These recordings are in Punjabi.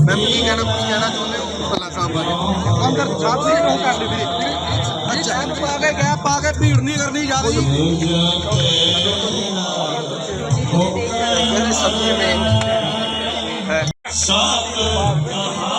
ਮੈਮ ਕੀ ਕਹਿਣਾ ਕੁਝ ਕਹਿਣਾ ਚਾਹੁੰਦੇ ਹੋ ਬੱਲਾ ਸਾਹਿਬ ਬਾਰੇ ਕੰਮ ਕਰ ਸਾਹਿਬ ਜੀ ਨੂੰ ਕਰ ਦੇ ਵੀਰੇ ਅੱਛਾ ਪਾ ਕੇ ਗਿਆ ਪਾ ਕੇ ਭੀੜ ਨਹੀਂ ਕਰਨੀ ਯਾਰ ਜੀ ਮੇਰੇ ਸਬਜ਼ੀ ਮੇਂ ਹੈ ਸਾਤ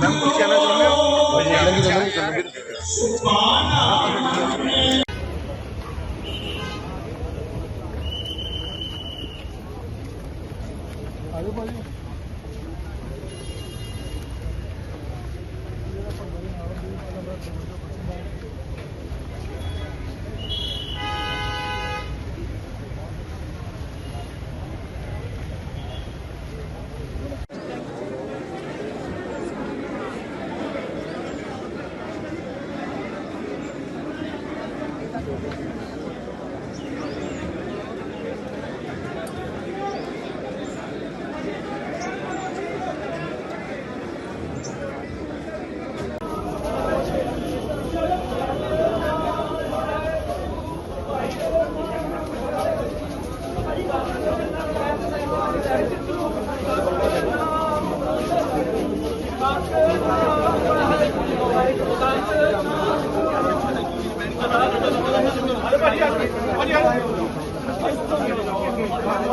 ম্যাম কুচি আনার জন্য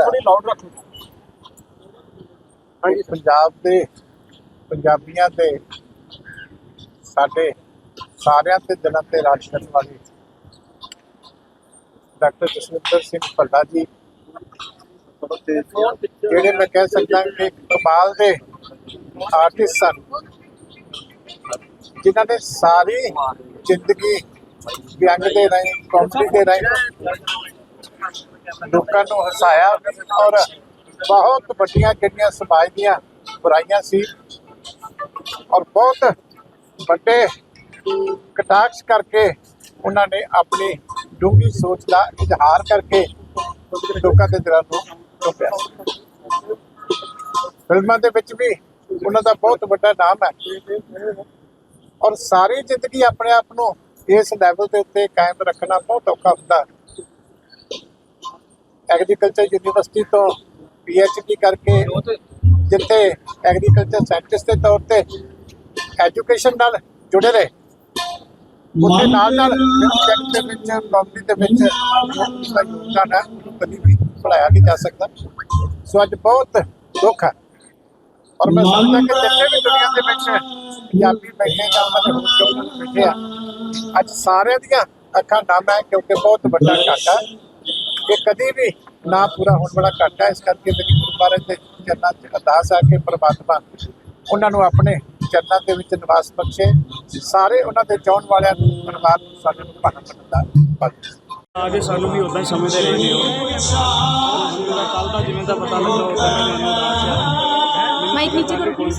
ਥੋੜੀ ਲਾਊਡ ਰੱਖੋ। ਹਾਂਜੀ, ਪੰਜਾਬ ਦੇ ਪੰਜਾਬੀਆਂ ਤੇ ਸਾਡੇ ਸਾਰਿਆਂ ਤੇ ਦਿਲਾਂ ਤੇ ਰਾਜ ਕਰਨ ਵਾਲੇ ਡਾਕਟਰ ਜਸਵਿੰਦਰ ਸਿੰਘ ਭੱਲਾ ਜੀ, ਜਿਹੜੇ ਮੈਂ ਕਹਿ ਸਕਦਾ ਕਿ ਕਮਾਲ ਦੇ ਆਰਟਿਸਟ ਸਨ ਜਿਨ੍ਹਾਂ ਨੇ ਸਾਰੀ ਜ਼ਿੰਦਗੀ ਵਿਅੰਗ ਦੇ ਰਾਹੀਂ ਕਾਮੇਡੀ ਦੇ ਰਾਹੀਂ ਲੋਕਾਂ ਨੂੰ ਹਸਾਇਆ ਔਰ ਬਹੁਤ ਵੱਡੀਆਂ ਜਿਹੜੀਆਂ ਸਮਾਜ ਦੀਆਂ ਬੁਰਾਈਆਂ ਸੀ ਔਰ ਬਹੁਤ ਵੱਡੇ ਕਟਾਕਸ਼ ਕਰਕੇ ਉਹਨਾਂ ਨੇ ਆਪਣੀ ਡੂੰਘੀ ਸੋਚ ਦਾ ਇਜ਼ਹਾਰ ਕਰਕੇ ਲੋਕਾਂ ਦੇ ਦਿਲਾਂ ਨੂੰ ਟੁੱਟਿਆ ਫਿਲਮਾਂ ਦੇ ਵਿੱਚ ਵੀ ਉਹਨਾਂ ਦਾ ਬਹੁਤ ਵੱਡਾ ਨਾਮ ਹੈ। ਔਰ ਸਾਰੀ ਜ਼ਿੰਦਗੀ ਆਪਣੇ ਆਪ ਨੂੰ ਇਸ ਲੈਵਲ ਦੇ ਉੱਤੇ ਕਾਇਮ ਰੱਖਣਾ ਬਹੁਤ ਔਖਾ ਹੁੰਦਾ। ਹੈ ਐਗਰੀਕਲਚਰ ਯੂਨੀਵਰਸਿਟੀ ਤੋਂ ਡੀ ਕਰਕੇ ਜਿੱਥੇ ਐਗਰੀਕਲਚਰ ਸਾਇੰਟਿਸਟ ਦੇ ਤੌਰ ਤੇ ਐਜੂਕੇਸ਼ਨ ਨਾਲ ਜੁੜੇ ਰਹੇ। ਉਹਦੇ ਨਾਲ ਨਾਲ ਸਬਜੈਕਟ ਦੇ ਵਿੱਚ ਕੰਪਨੀ ਦੇ ਵਿੱਚ ਯੋਗਦਾਨ ਹੈ ਉਹਨੂੰ ਕਦੀ ਵੀ ਭੁਲਾਇਆ ਨਹੀਂ ਜਾ ਸਕਦਾ। ਸੋ ਅੱਜ ਬਹੁਤ ਦੁੱਖ ਹੈ। ਔਰ ਮੈਂ ਸਮਝਦਾ ਕਿ ਜਿੰਨੇ ਵੀ ਦੁਨੀਆ ਦੇ ਵਿੱਚ ਪੰਜਾਬੀ ਬੈਠੇ ਜਾਂ ਮਤਲਬ ਹੋਰ ਬੈਠੇ ਆ ਅੱਜ ਸਾਰਿਆਂ ਦੀਆਂ ਅੱਖਾਂ ਨਮ ਹੈ ਕਿਉਂਕਿ ਬਹੁਤ ਵੱਡਾ ਘਾਟਾ ਹੈ। ਇਹ ਕਦੀ ਵੀ ਨਾ ਪੂਰਾ ਹੋਣ ਵਾਲਾ ਘਾਟਾ ਹੈ, ਇਸ ਕਰਕੇ ਮੇਰੀ ਗੁਰੂ ਮਹਾਰਾਜ ਦੇ ਚਰਨਾਂ 'ਚ ਅਰਦਾਸ ਆ ਕੇ ਪ੍ਰਮਾਤਮਾ ਉਹਨਾਂ ਨੂੰ ਆਪਣੇ ਚਰਨਾਂ ਦੇ ਵਿੱਚ ਨਿਵਾਸ ਬਖਸ਼ੇ। ਸਾਰੇ ਉਹਨਾਂ ਦੇ ਚਾਹਣ ਵਾਲਿਆਂ ਨੂੰ ਪਰਿਵਾਰ ਨੂੰ ਸਾਡੇ ਨੂੰ ਭਾਣਾ ਬਣਦਾ ਬਖਸ਼ੇ ਆਗੇ ਸਾਨੂੰ ਵੀ ਉਦਾਂ ਹੀ ਸਮਝਦੇ ਰਹੇ ਨੇ ਉਹ ਕੱਲ ਦਾ ਜਿਵੇਂ ਦਾ ਪਤਾ ਲੱਗਾ ਉਹ ਕਰਕੇ ਨਹੀਂ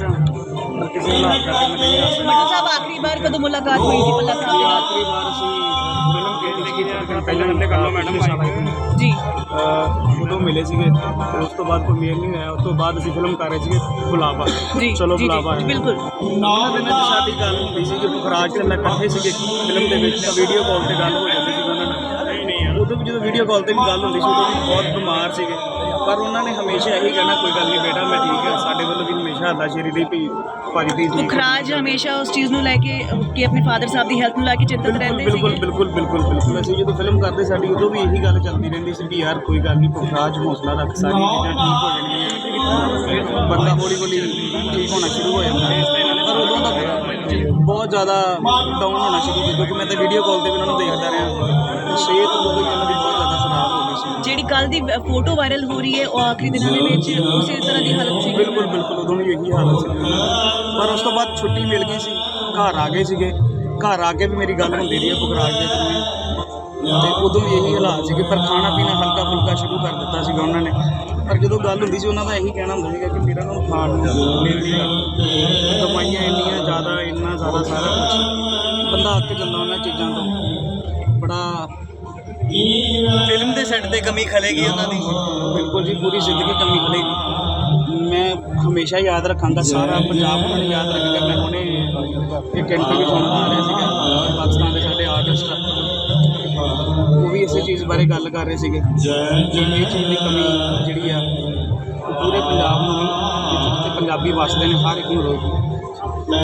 ਆ ਸਕਦਾ ਮਟਾ ਸਾਹਿਬ ਆਖਰੀ ਵਾਰ ਕਦੋਂ ਮੁਲਾਕਾਤ ਹੋਈ ਸੀ ਪੱਲਾ ਸਾਹਿਬ ਦੇ ਨਾਲ ਆਖਰੀ ਵਾਰ ਅਸੀਂ ਫਿਲਮ ਕੀਤੀ ਸੀ ਜਿਹੜਾ ਪਹਿਲਾਂ ਨੰਦੇ ਕਰ ਲਓ ਮੈਡਮ ਆਏ ਜੀ ਅਹ ਉਦੋਂ ਮਿਲੇ ਸੀਗੇ ਤੇ ਉਸ ਤੋਂ ਬਾਅਦ ਪ੍ਰਮੀਅਰ ਨਹੀਂ ਹੋਇਆ ਉਸ ਤੋਂ ਬਾਅਦ ਅਸੀਂ ਫਿਲਮ ਕਰ ਰਹੇ ਸੀਗੇ ਗੁਲਾਬਾ ਜੀ ਚਲੋ ਜੀ, ਗੁਲਾਬਾ ਜੀ, ਬਿਲਕੁਲ ਉਹਨਾਂ ਦਿਨਾਂ 'ਚ ਸਾਡੀ ਗੱਲ ਹੁੰਦੀ ਸੀ ਕਿ ਪੁਖਰਾਜ ਤੇ ਮੈਂ ਇਕੱਠੇ ਸੀਗੇ ਫਿਲਮ ਦੇ ਵਿੱਚ ਤਾਂ ਵੀਡੀਓ ਕਾਲ ਤੇ ਗੱਲ ਹੋ ਜਾਂਦੀ ਸੀ ਉਹਨਾਂ ਨਾਲ ਉਦੋਂ ਵੀ ਜਦੋਂ ਵੀਡੀਓ ਕਾਲ ਤੇ ਵੀ ਗੱਲ ਹੁੰਦੀ ਸੀ ਉਦੋਂ ਵੀ ਬਹੁਤ ਬਿਮਾਰ ਸੀਗੇ ਪਰ ਉਹਨਾਂ ਨੇ ਹਮੇਸ਼ਾ ਇਹੀ ਕਹਿਣਾ ਕੋਈ ਗੱਲ ਨਹੀਂ ਬੇਟਾ ਮੈਂ ਠੀਕ ਹਾਂ। ਸਾਡੇ ਵੱਲੋਂ ਵੀ ਹਮੇਸ਼ਾ ਹੱਲਾਸ਼ੇਰੀ ਦੀ ਵੀ ਭਾਜੀ ਦੀ। ਪੁਖਰਾਜ ਹਮੇਸ਼ਾ ਉਸ ਚੀਜ਼ ਨੂੰ ਲੈ ਕੇ ਕਿ ਆਪਣੇ ਫਾਦਰ ਸਾਹਿਬ ਦੀ ਹੈਲਥ ਨੂੰ ਲੈ ਕੇ ਚਿੰਤਤ ਰਹਿੰਦੇ ਬਿਲਕੁਲ ਸੀਗੇ। ਬਿਲਕੁਲ ਬਿਲਕੁਲ ਬਿਲਕੁਲ। ਅਸੀਂ ਜਦੋਂ ਫਿਲਮ ਕਰਦੇ ਸਾਡੀ ਉਦੋਂ ਵੀ ਇਹੀ ਗੱਲ ਚੱਲਦੀ ਰਹਿੰਦੀ ਸੀ ਵੀ ਯਾਰ ਕੋਈ ਗੱਲ ਨਹੀਂ ਪੁਖਰਾਜ ਹੌਸਲਾ ਰੱਖ ਸਾਰੀ ਚੀਜ਼ਾਂ ਠੀਕ ਹੋ ਜਾਣਗੀਆਂ। ਬੰਦਾ ਹੌਲੀ ਹੌਲੀ ਠੀਕ ਹੋਣਾ ਸ਼ੁਰੂ ਹੋ ਜਾਂਦਾ। ਹੈ ਪਰ ਉਦੋਂ ਦਾ ਬਹੁਤ ਜ਼ਿਆਦਾ ਡਾਊਨ ਹੋਣਾ ਸ਼ੁਰੂ ਹੋ ਗਿਆ ਕਿਉਂਕਿ ਮੈਂ ਤਾਂ ਵੀਡੀਓ ਕਾਲ ਤੇ ਵੀ ਉਹਨਾਂ ਨੂੰ ਦੇਖਦਾ ਰਿਹਾ। ਸਿਹਤ ਉਦੋਂ ਹੀ ਉਹਨਾਂ ਦੀ ਬਹੁਤ ਜਿਹੜੀ ਕੱਲ ਦੀ ਫੋਟੋ ਵਾਇਰਲ ਹੋ ਰਹੀ ਹੈ, ਉਹ ਆਖਰੀ ਦਿਨਾਂ ਦੇ ਵਿੱਚ ਉਸੇ ਤਰ੍ਹਾਂ ਦੀ ਹਾਲਤ ਸੀ ਬਿਲਕੁਲ ਬਿਲਕੁਲ, ਉਦੋਂ ਵੀ ਇਹੀ ਹਾਲਤ ਸੀ। ਪਰ ਉਸ ਤੋਂ ਬਾਅਦ ਛੁੱਟੀ ਮਿਲ ਗਈ ਸੀ, ਘਰ ਆ ਗਏ ਸੀਗੇ। ਘਰ ਆ ਕੇ ਵੀ ਮੇਰੀ ਗੱਲ ਹੁੰਦੀ ਰਹੀ ਹੈ ਬੁਖਰਾਜ ਦੇ ਥਰੂ ਤੇ ਉਦੋਂ ਵੀ ਇਹੀ ਹਾਲਾਤ ਸੀਗੇ, ਪਰ ਖਾਣਾ ਪੀਣਾ ਹਲਕਾ ਫੁਲਕਾ ਸ਼ੁਰੂ ਕਰ ਦਿੱਤਾ ਸੀਗਾ ਉਹਨਾਂ ਨੇ। ਪਰ ਜਦੋਂ ਗੱਲ ਹੁੰਦੀ ਸੀ, ਉਹਨਾਂ ਦਾ ਇਹੀ ਕਹਿਣਾ ਹੁੰਦਾ ਸੀਗਾ ਕਿ ਮੇਰਾ ਨੂੰ ਖਾਣ ਨੂੰ ਮਿਲ ਨਹੀਂ ਰਿਹਾ ਦਵਾਈਆਂ ਇੰਨੀਆਂ ਜ਼ਿਆਦਾ, ਇੰਨਾ ਜ਼ਿਆਦਾ, ਸਾਰਾ ਕੁਝ ਬੰਦਾ ਅੱਕ ਜਾਂਦਾ ਉਹਨਾਂ ਚੀਜ਼ਾਂ ਤੋਂ। ਬੜਾ ਫਿਲਮ ਦੇ ਸੈੱਟ ਤੇ ਕਮੀ ਖਲੇਗੀ ਉਹਨਾਂ ਦੀ। ਬਿਲਕੁਲ ਜੀ, ਪੂਰੀ ਜ਼ਿੰਦਗੀ ਕਮੀ ਖਲੇਗੀ। ਮੈਂ ਹਮੇਸ਼ਾ ਯਾਦ ਰੱਖਾਂਗਾ ਸਾਰਾ ਪੰਜਾਬ ਉਹਨਾਂ ਨੂੰ ਯਾਦ ਰੱਖੇਗਾ ਮੈਂ ਹੁਣੇ ਇੱਕ ਇੰਟਰਵਿਊ ਸੁਣਦਾ ਆ ਰਿਹਾ ਸੀਗਾ, ਪਾਕਿਸਤਾਨ ਦੇ ਸਾਡੇ ਆਰਟਿਸਟ ਉਹ ਵੀ ਇਸੇ ਚੀਜ਼ ਬਾਰੇ ਗੱਲ ਕਰ ਰਹੇ ਸੀਗੇ ਕਿ ਇਹ ਚੀਜ਼ ਦੀ ਕਮੀ ਜਿਹੜੀ ਆ ਪੂਰੇ ਪੰਜਾਬ ਨੂੰ ਵੀ ਜਿੱਥੇ ਪੰਜਾਬੀ ਵੱਸਦੇ ਨੇ, ਹਰ ਇੱਕ ਨੂੰ ਰਹੇਗੀ